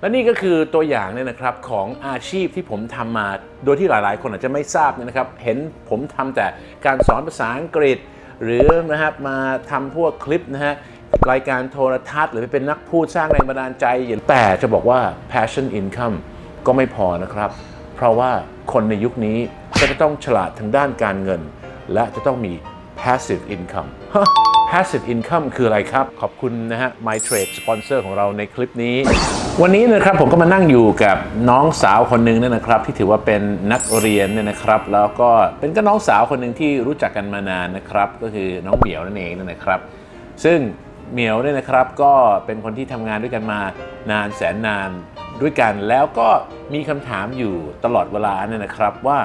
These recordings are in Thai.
และนี่ก็คือตัวอย่างเนี่ยนะครับของอาชีพที่ผมทำมา โดยที่หลายๆ คนอาจจะไม่ทราบเนี่ยนะครับ เห็นผมทำแต่การสอนภาษาอังกฤษ หรือนะครับมาทำพวกคลิปนะฮะรายการโทรทัศน์ หรือไปเป็นนักพูดสร้างแรงบันดาลใจอย่างแต่จะบอกว่า passion income ก็ไม่พอนะครับ เพราะว่าคนในยุคนี้ก็จะต้องฉลาดทางด้านการเงิน และจะต้องมี passive income passive income คืออะไรครับ ขอบคุณนะฮะ My Trade สปอนเซอร์ของเราในคลิปนี้ วันนี้นะครับผมก็มานั่งอยู่กับน้องสาวคนหนึ่งเนี่ยนะครับ ที่ถือว่าเป็นนักเรียนเนี่ยนะครับ แล้วก็เป็นก็น้องสาวคนหนึ่งที่รู้จักกันมานานนะครับ ก็คือน้องเหมียวนั่นเองนะครับ ซึ่งเหมียวเนี่ยนะครับก็เป็นคนที่ทำงานด้วยกันมานานแสนนานด้วยกัน แล้วก็มีคำถามอยู่ตลอดเวลาเนี่ยนะครับว่า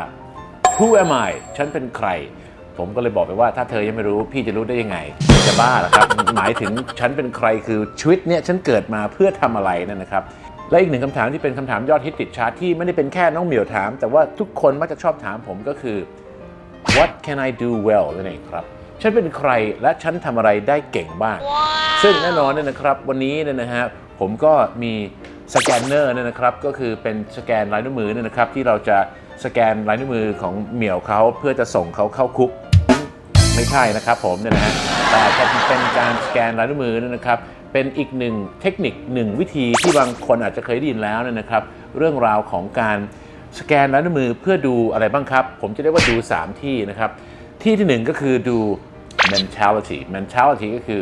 Who am I ฉันเป็นใคร ผมก็เลยบอกไปว่าถ้าเธอยังไม่รู้พี่จะรู้ได้ยังไง จะบ้าเหรอครับ หมายถึงฉันเป็นใครคือชีวิตเนี่ยฉันเกิดมาเพื่อทำอะไรนั่นนะครับและอีกหนึ่งคำถามที่เป็นคำถามยอดฮิตติดชาร์ตที่ไม่ได้เป็นแค่น้องเหมียวถาม แต่ว่าทุกคนมักจะชอบถามผมก็คือ What can I do well นั่นเองครับ ฉันเป็นใครและฉันทำอะไรได้เก่งบ้างซึ่งแน่นอนเนี่ยนะครับ วันนี้เนี่ยนะฮะผมก็มีสแกนเนอร์เนี่ยนะครับ ก็คือเป็นสแกนลายนิ้วมือเนี่ยนะครับ ที่เราจะ สแกนลายนิ้วมือของเหมียวเขาเพื่อจะส่งเขาเข้าคุก ไม่ใช่นะครับผมเนี่ยนะฮะแต่จะเป็นการสแกนลายนิ้วมือนะครับเป็นอีกหนึ่งเทคนิคหนึ่งวิธีที่บางคนอาจจะเคยได้ยินแล้วนะครับ เรื่องราวของการสแกนลายนิ้วมือเพื่อดูอะไรบ้างครับ ผมจะเรียกว่าดู 3 ที่นะครับ ที่ที่หนึ่งก็คือดู mentality mentality ก็คือ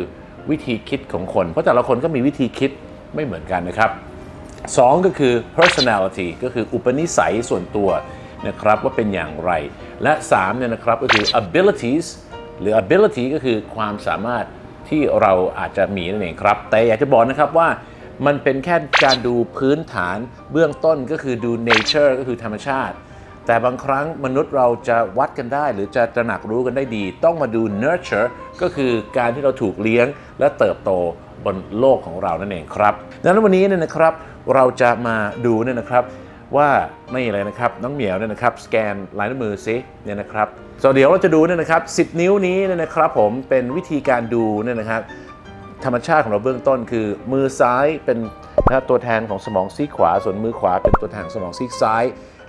วิธีคิดของคน เพราะแต่ละคนก็มีวิธีคิดไม่เหมือนกันนะครับสองก็คือ personality ก็คืออุปนิสัยส่วนตัว นะครับว่าเป็นอย่างไร และ3เนี่ยนะครับก็คือ abilities หรือ ability ก็คือความสามารถที่เราอาจจะมีนั่นเองครับ แต่อยากจะบอกนะครับว่ามันเป็นแค่การดูพื้นฐานเบื้องต้นก็คือดู nature ก็คือธรรมชาติ แต่บางครั้งมนุษย์เราจะวัดกันได้ หรือจะตระหนักรู้กันได้ดี ต้องมาดู nurture ก็คือการที่เราถูกเลี้ยงและเติบโตบนโลกของเรานั่นเองครับ ดังนั้นวันนี้เนี่ยนะครับเราจะมาดูเนี่ยนะครับ ว่าไม่อะไรนะครับน้องเหมียวเนี่ยนะครับสแกนลายนิ้วมือซิเนี่ยนะครับ so เดี๋ยวเราจะดูเนี่ยนะครับ10 นิ้วนี้เนี่ยนะครับผมเป็นวิธีการดูเนี่ยนะครับธรรมชาติของเราเบื้องต้นคือ มือซ้ายเป็นนะตัวแทนของสมองซีขวา ส่วนมือขวาเป็นตัวแทนของสมองซีซ้าย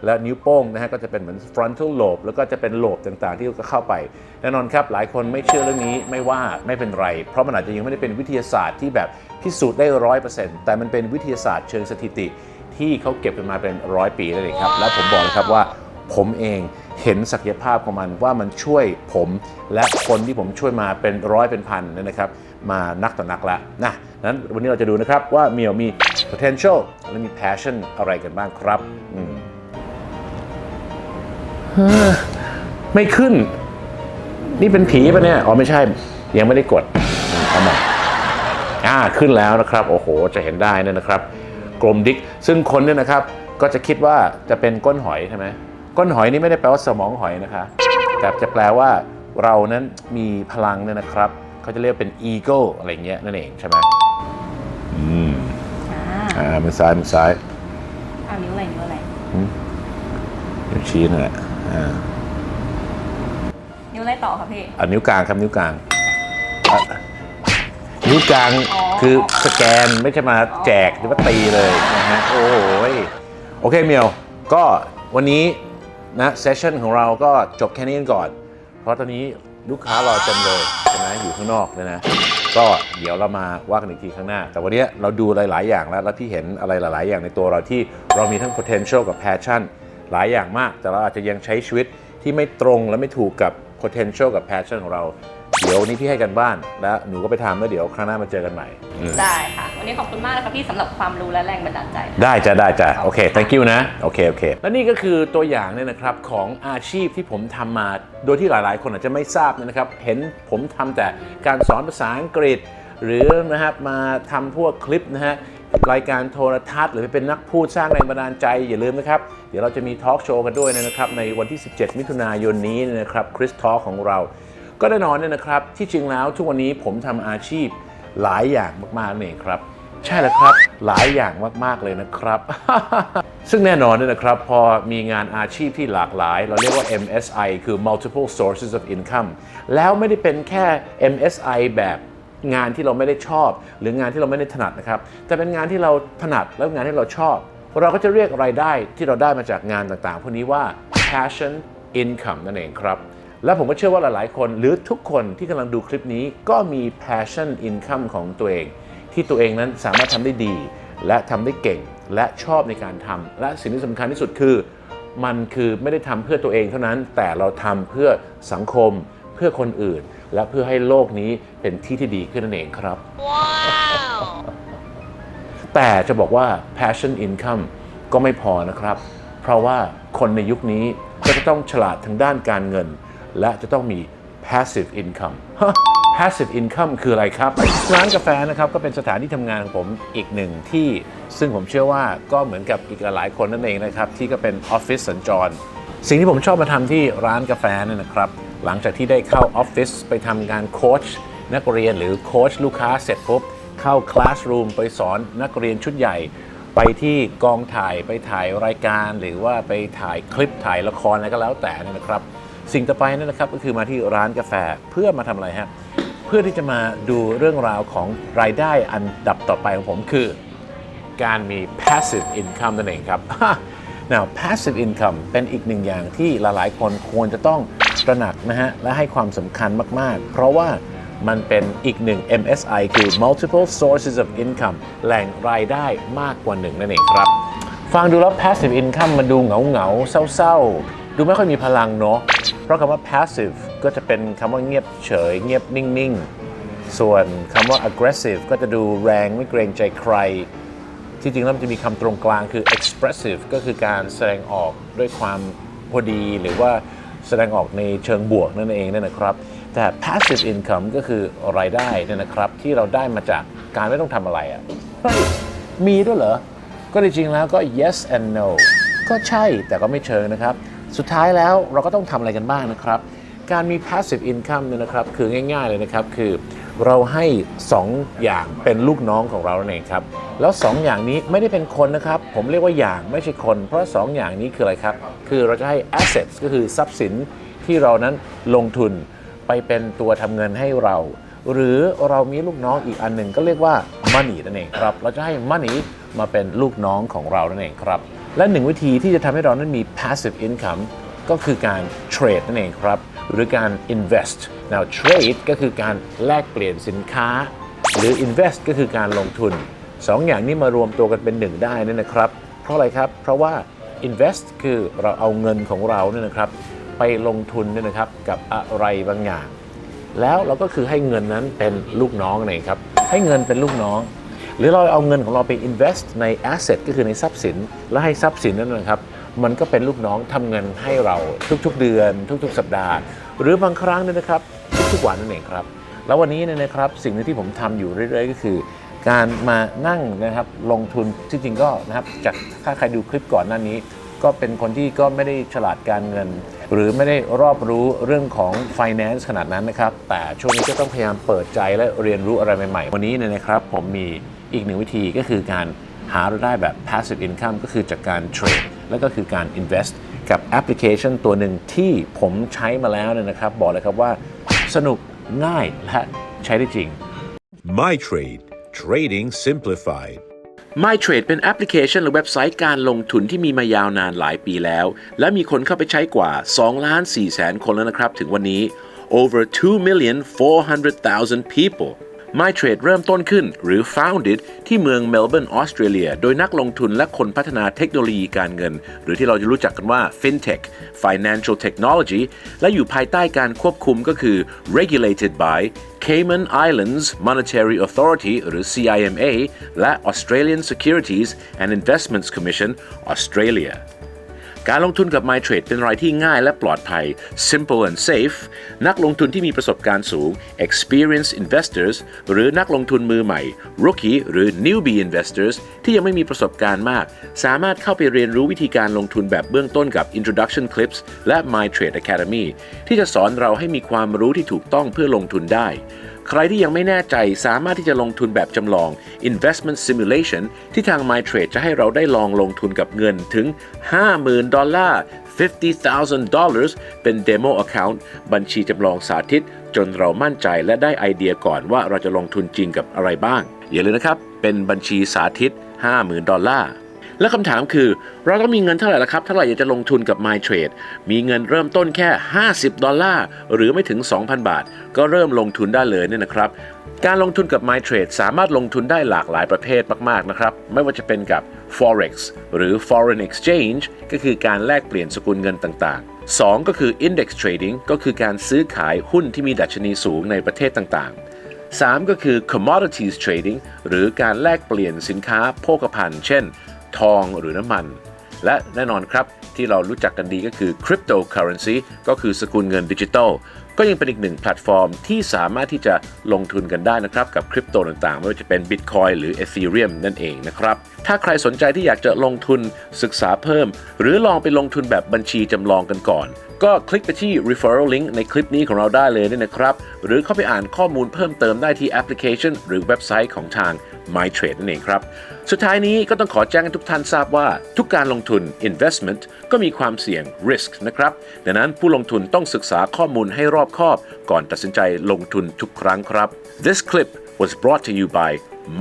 และนิ้วโป้งนะฮะก็จะเป็นเหมือน frontal lobe แล้วก็จะเป็นโลบต่างๆ ที่ก็เข้าไป แน่นอนครับ หลายคนไม่เชื่อเรื่องนี้ไม่ว่าไม่เป็นไร เพราะมันอาจจะยังไม่ได้เป็นวิทยาศาสตร์ที่แบบพิสูจน์ได้ร้อยเปอร์เซ็นต์แต่มันเป็นวิทยาศาสตร์เชิงสถิติ ที่เขาเก็บกันมาเป็นร้อยปีแล้วเลยครับ แล้วผมบอกเลยครับว่าผมเองเห็นศักยภาพของมันว่ามันช่วยผม และคนที่ผมช่วยมาเป็นร้อยเป็นพันนะครับ มานักต่อนักละนะนั้นวันนี้เราจะดูนะครับว่าเมียวมี potential และมี passion อะไรกันบ้างครับไม่ขึ้น นี่เป็นผีปะเนี่ย อ๋อไม่ใช่ ยังไม่ได้กดเอาใหม่อ่าขึ้นแล้วนะครับ โอ้โห จะเห็นได้นะครับ กลมดิกซึ่งคนเนี่ยนะครับก็จะคิดว่าจะเป็นก้นหอยใช่ไหมก้นหอยนี่ไม่ได้แปลว่าสมองหอยนะคะ แต่จะแปลว่าเรานั้นมีพลังเนี่ยนะครับเขาจะเรียกเป็น ego อะไรเงี้ยนั่นเองใช่ไหมอืมอ่าอ่ามือซ้ายมือซ้ายเอานิ้วอะไรนิ้วอะไรนิ้วชี้นั่นแหละอ่านิ้วอะไรต่อคะพี่อะนิ้วกลางครับนิ้วกลางอะ นิ้วกลางอ๋อคือสแกนไม่ใช่มาแจกหรือว่าตีเลยนะฮะโอ้โหยโอเคเมียวก็วันนี้นะเซสชั่นของเราก็จบแค่นี้กันก่อน เพราะตอนนี้ลูกค้ารอเต็มเลยใช่ไหมอยู่ข้างนอกเลยนะ ก็เดี๋ยวเรามาว่ากันอีกทีข้างหน้า แต่วันนี้เราดูหลาย ๆ อย่างแล้ว แล้วพี่เห็นอะไรหลาย ๆ อย่างในตัวเราที่เรามีทั้ง potential กับ passion หลายอย่างมาก แต่เราอาจจะยังใช้ชีวิตที่ไม่ตรงและไม่ถูกกับ potential กับ passion ของเรา เดี๋ยววันนี้พี่ให้กันบ้านแล้วหนูก็ไปทำแล้วเดี๋ยวครั้งหน้ามาเจอกันใหม่อืมได้ค่ะ วันนี้ขอบคุณมากเลยค่ะพี่สำหรับความรู้และแรงบันดาลใจ ได้จ้ะได้จ้ะโอเค thank you นะ โอเค โอเค และนี่ก็คือตัวอย่างเนี่ยนะครับของอาชีพที่ผมทำมา โดยที่หลายๆ คนอาจจะไม่ทราบเนี่ยนะครับ เห็นผมทำแต่การสอนภาษาอังกฤษ หรือนะครับมาทำพวกคลิปนะฮะรายการโทรทัศน์หรือไปเป็นนักพูดสร้างแรงบันดาลใจ อย่าลืมนะครับ เดี๋ยวเราจะมีทอล์กโชว์กันด้วยนะครับ ในวันที่ 17 มิถุนายนนี้นะครับคริสทอล์กของเรา ก็แน่นอนเนี่ยนะครับ ที่จริงแล้วทุกวันนี้ผมทำอาชีพหลายอย่างมากๆเลยครับ ใช่แล้วครับหลายอย่างมากๆเลยนะครับ ซึ่งแน่นอนเนี่ยนะครับ พอมีงานอาชีพที่หลากหลาย เราเรียกว่า MSI คือ multiple sources of income แล้วไม่ได้เป็นแค่ MSI แบบงานที่เราไม่ได้ชอบ หรืองานที่เราไม่ได้ถนัดนะครับ แต่เป็นงานที่เราถนัดแล้วงานที่เราชอบ เราก็จะเรียกรายได้ที่เราได้มาจากงานต่างๆพวกนี้ว่า passion income นั่นเองครับ และผมก็เชื่อว่าหลายๆ คนหรือทุกคนที่กำลังดูคลิปนี้ก็มี passion income ของตัวเอง ที่ตัวเองนั้นสามารถทำได้ดี และทำได้เก่งและชอบในการทำและสิ่งที่สำคัญที่สุดคือ มันคือไม่ได้ทำเพื่อตัวเองเท่านั้น แต่เราทำเพื่อสังคม เพื่อคนอื่น และเพื่อให้โลกนี้เป็นที่ที่ดีขึ้นนั่นเองครับแต่จะบอกว่า passion income ก็ไม่พอนะครับ เพราะว่าคนในยุคนี้ก็จะต้องฉลาดทางด้านการเงิน และจะต้องมี passive income passive income คืออะไรครับ ร้านกาแฟนะครับก็เป็นสถานที่ทำงานของผมอีกหนึ่งที่ ซึ่งผมเชื่อว่าก็เหมือนกับอีกหลายคนนั่นเองนะครับ ที่ก็เป็นออฟฟิศสัญจร สิ่งที่ผมชอบมาทำที่ร้านกาแฟเนี่ยนะครับ หลังจากที่ได้เข้าออฟฟิศไปทำงานโค้ชนักเรียนหรือโค้ชลูกค้าเสร็จปุ๊บเข้าคลาสรูมไปสอนนักเรียนชุดใหญ่ไปที่กองถ่ายไปถ่ายรายการหรือว่าไปถ่ายคลิปถ่ายละครอะไรก็แล้วแต่นะครับ สิ่งต่อไปนั่นนะครับก็คือมาที่ร้านกาแฟเพื่อมาทำอะไรฮะเพื่อที่จะมาดูเรื่องราวของรายได้อันดับต่อไปของผมคือ การมี passive income นั่นเองครับ Now passive income เป็นอีกหนึ่งอย่างที่หลายๆ คนควรจะต้องตระหนักนะฮะ และให้ความสำคัญมาก ๆ เพราะว่ามันเป็นอีกหนึ่ง MSI คือ multiple sources of income แหล่งรายได้มากกว่าหนึ่งนั่นเองครับ ฟังดูแล้ว passive income มันดูเหงา ๆ เศร้า ๆ ดูไม่ค่อยมีพลังเนาะ ราะคำว่า passive ก็จะเป็นคำว่าเงียบเฉย เงียบนิ่ง ๆ ส่วนคำว่า aggressive ก็จะดูแรงไม่เกรงใจใคร ที่จริงแล้วมันจะมีคำตรงกลางคือ expressive ก็คือการแสดงออกด้วยความพอดีหรือว่าแสดงออกในเชิงบวกนั่นเองนะครับ แต่ passive income ก็คือรายได้นะครับ ที่เราได้มาจากการไม่ต้องทำอะไรอะ่ะมีด้วยเหรอ ก็จริงๆแล้วก็ yes and no ก็ใช่แต่ก็ไม่เชิงนะครับ สุดท้ายแล้วเราก็ต้องทำอะไรกันบ้างนะครับ การมี passive income เนี่ยนะครับ คือง่าย ๆ เลยนะครับ คือเราให้ 2 อย่างเป็นลูกน้องของเราเองครับ แล้ว 2 อย่างนี้ไม่ได้เป็นคนนะครับ ผมเรียกว่าอย่างไม่ใช่คน เพราะ 2 อย่างนี้คืออะไรครับ คือเราจะให้ assets ก็คือทรัพย์สินที่เรานั้นลงทุนไปเป็นตัวทำเงินให้เรา หรือเรามีลูกน้องอีกอันหนึ่งก็เรียกว่า money นั่นเองครับ เราจะให้ money มาเป็นลูกน้องของเรานั่นเองครับ และหนึ่งวิธีที่จะทำให้เรานั้นมี passive income ก็คือการเทรดนั่นเองครับ หรือการ invest now trade ก็คือการแลกเปลี่ยนสินค้า หรือ invest ก็คือการลงทุนสองอย่างนี้มารวมตัวกันเป็นหนึ่งได้นี่นะครับ เพราะอะไรครับ เพราะว่า invest คือเราเอาเงินของเราเนี่ยนะครับ ไปลงทุนเนี่ยนะครับกับอะไรบางอย่าง แล้วเราก็คือให้เงินนั้นเป็นลูกน้องนั่นเองครับ ให้เงินเป็นลูกน้อง หรือเราเอาเงินของเราไป invest ใน asset ก็คือในทรัพย์สิน แล้วให้ทรัพย์สินนั้นนะครับ มันก็เป็นลูกน้องทำเงินให้เราทุกๆเดือน ทุกๆ สัปดาห์ หรือบางครั้งเนี่ยนะครับ ทุกๆวันนั่นเองครับ แล้ววันนี้เนี่ยนะครับสิ่งนึงที่ผมทำอยู่เรื่อยๆ ก็คือ การมานั่งนะครับลงทุนที่จริงก็นะครับจากถ้าใครดูคลิปก่อนหน้านี้ ก็เป็นคนที่ก็ไม่ได้ฉลาดการเงิน หรือไม่ได้รอบรู้เรื่องของ finance ขนาดนั้นนะครับ แต่ช่วงนี้ก็ต้องพยายามเปิดใจและเรียนรู้อะไรใหม่ๆ วันนี้เนี่ยนะครับ ผมมีอีกหนึ่งวิธีก็คือการหารายได้แบบ passive income ก็คือจากการเทรดและก็คือการ invest กับแอปพลิเคชันตัวหนึ่งที่ผมใช้มาแล้วเนี่ยนะครับ บอกเลยครับว่าสนุกง่ายและใช้ได้จริง My Trade Trading Simplified. MyTrade เป็นแอปพลิเคชันหรือเว็บไซต์การลงทุนที่มีมายาวนานหลายปีแล้ว และมีคนเข้าไปใช้กว่า2ล้าน4แสนคนแล้วนะครับ ถึงวันนี้ over 2 million 400,000 people MyTrade เริ่มต้นขึ้นหรือ founded ที่เมืองเมลเบิร์นออสเตรเลีย โดยนักลงทุนและคนพัฒนาเทคโนโลยีการเงิน หรือที่เราจะรู้จักกันว่า FinTech Financial Technology และอยู่ภายใต้การควบคุมก็คือ regulated by Cayman Islands Monetary Authority หรือ CIMA และ Australian Securities and Investments Commission Australia การลงทุนกับ MyTrade เป็นรายที่ง่ายและปลอดภัย simple and safe นักลงทุนที่มีประสบการณ์สูง experienced investors หรือนักลงทุนมือใหม่ rookie หรือ newbie investors ที่ยังไม่มีประสบการณ์มาก สามารถเข้าไปเรียนรู้วิธีการลงทุนแบบเบื้องต้นกับ introduction clips และ MyTrade Academy ที่จะสอนเราให้มีความรู้ที่ถูกต้องเพื่อลงทุนได้ ใครที่ยังไม่แน่ใจสามารถที่จะลงทุนแบบจำลอง investment simulation ที่ทาง MyTrade จะให้เราได้ลองลงทุนกับเงินถึง 50,000 ดอลลาร์ 50,000 dollars เป็น demo account บัญชีจำลองสาธิต จนเรามั่นใจและได้ไอเดียก่อนว่าเราจะลงทุนจริงกับอะไรบ้าง อย่าลืมนะครับ เป็นบัญชีสาธิต 50,000 ดอลลาร์ และคำถามคือ เราต้องมีเงินเท่าไหร่ละครับถ้าเราอยากจะลงทุนกับ MyTrade มีเงินเริ่มต้นแค่ 50 ดอลลาร์ หรือไม่ถึง 2,000 บาท ก็เริ่มลงทุนได้เลยเนี่ยนะครับ การลงทุนกับ MyTrade สามารถลงทุนได้หลากหลายประเภทมากๆนะครับ ไม่ว่าจะเป็นกับ Forex หรือ Foreign Exchange ก็คือการแลกเปลี่ยนสกุลเงินต่างๆ 2 ก็คือ Index Trading ก็คือการซื้อขายหุ้นที่มีดัชนีสูงในประเทศต่างๆ 3 ก็คือ commodities trading หรือการแลกเปลี่ยนสินค้าโภคภัณฑ์ เช่น ทองหรือน้ำมัน และแน่นอนครับที่เรารู้จักกันดีก็คือคริปโตเคอเรนซีก็คือสกุลเงินดิจิทัลก็ยังเป็นอีกหนึ่งแพลตฟอร์มที่สามารถที่จะลงทุนกันได้นะครับ กับคริปโตต่างๆ ไม่ว่าจะเป็น Bitcoin หรือ Ethereum นั่นเองนะครับ ถ้าใครสนใจที่อยากจะลงทุนศึกษาเพิ่ม หรือลองไปลงทุนแบบบัญชีจำลองกันก่อน ก็คลิกไปที่ referral link ในคลิปนี้ของเราได้เลยเนี่ยนะครับ หรือเข้าไปอ่านข้อมูลเพิ่มเติมได้ที่แอปพลิเคชัน หรือเว็บไซต์ของทาง MyTrade นั่นเองครับ สุดท้ายนี้ก็ต้องขอแจ้งให้ทุกท่านทราบว่า ทุกการลงทุน investment ก็มีความเสี่ยง risk นะครับ ดังนั้นผู้ลงทุนต้องศึกษาข้อมูลให้รอบคอบ ก่อนตัดสินใจลงทุนทุกครั้งครับ This clip was brought to you by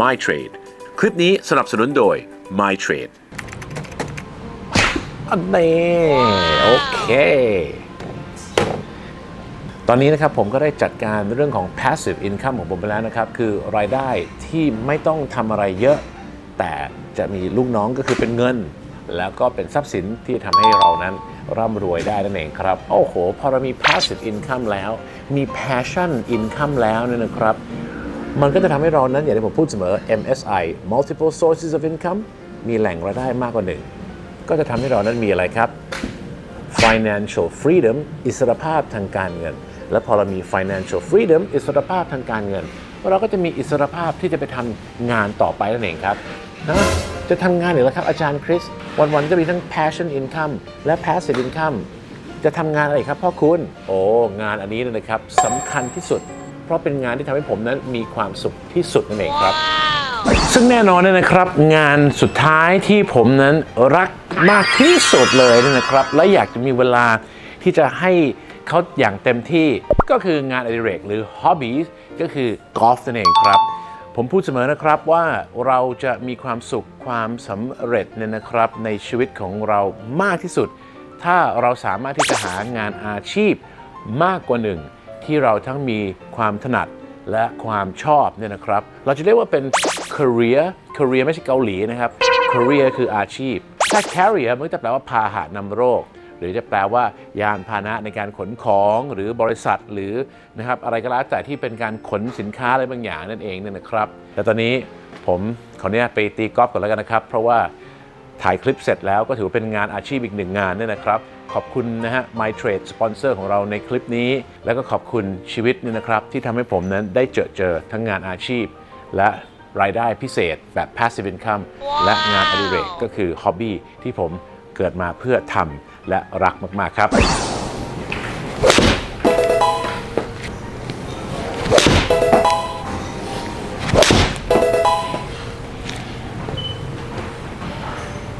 MyTrade คลิปนี้สนับสนุนโดย MyTrade อันนี้โอเค ตอนนี้นะครับผมก็ได้จัดการเรื่องของ passive income ของผมไปแล้วนะครับ คือรายได้ที่ไม่ต้องทำอะไรเยอะ แต่จะมีลูกน้องก็คือเป็นเงิน แล้วก็เป็นทรัพย์สินที่ทำให้เรานั้นร่ำรวยได้นั่นเองครับ โอ้โห พอเรามี passive income แล้ว มี passion income แล้วเนี่ยนะครับ มันก็จะทำให้เรานั้นอย่างที่ผมพูดเสมอ MSI multiple sources of income มีแหล่งรายได้มากกว่าหนึ่ง ก็จะทำให้เรานั้นมีอะไรครับ financial freedom อิสรภาพทางการเงิน และพอเรามี financial freedom อิสรภาพทางการเงิน เราก็จะมีอิสรภาพที่จะไปทำงานต่อไปนั่นเองครับนะจะทำงานหรือแล้วครับอาจารย์คริส วันๆจะมีทั้ง passion income และ passive income จะทำงานอะไรครับพ่อคุณ โอ้งานอันนี้นะครับสำคัญที่สุด เพราะเป็นงานที่ทำให้ผมนั้นมีความสุขที่สุดนั่นเองครับ ซึ่งแน่นอนเนี่ยนะครับ งานสุดท้ายที่ผมนั้นรักมากที่สุดเลยเนี่ยนะครับ และอยากจะมีเวลาที่จะให้เขาอย่างเต็มที่ก็คืองานอดิเรกหรือ hobbies ก็คือกอล์ฟนั่นเองครับ ผมพูดเสมอนะครับว่าเราจะมีความสุขความสำเร็จเนี่ยนะครับ ในชีวิตของเรามากที่สุด ถ้าเราสามารถที่จะหางานอาชีพมากกว่าหนึ่งที่เราทั้งมีความถนัด และความชอบเนี่ยนะครับ เราจะเรียกว่าเป็น career career ไม่ใช่เกาหลีนะครับ career คืออาชีพ ถ้า carrier มันก็จะแปลว่าพาหะนำโรค หรือจะแปลว่ายานพาหนะในการขนของหรือบริษัทหรือนะครับอะไรก็แล้วแต่ที่เป็นการขนสินค้าอะไรบางอย่างนั่นเองเนี่ยนะครับ แต่ตอนนี้ผมขออนุญาตไปตีกอล์ฟก่อนแล้วกันนะครับ เพราะว่าถ่ายคลิปเสร็จแล้วก็ถือเป็นงานอาชีพอีกหนึ่งงานเนี่ยนะครับ ขอบคุณนะฮะ My Trade สปอนเซอร์ของเราในคลิปนี้ แล้วก็ขอบคุณชีวิตเนี่ยนะครับ ที่ทำให้ผมนั้นได้เจอเจอทั้งงานอาชีพ และรายได้พิเศษแบบ passive income และงานอดิเรกก็คือ hobby ที่ผมเกิดมาเพื่อทำและรักมาก ๆ ครับ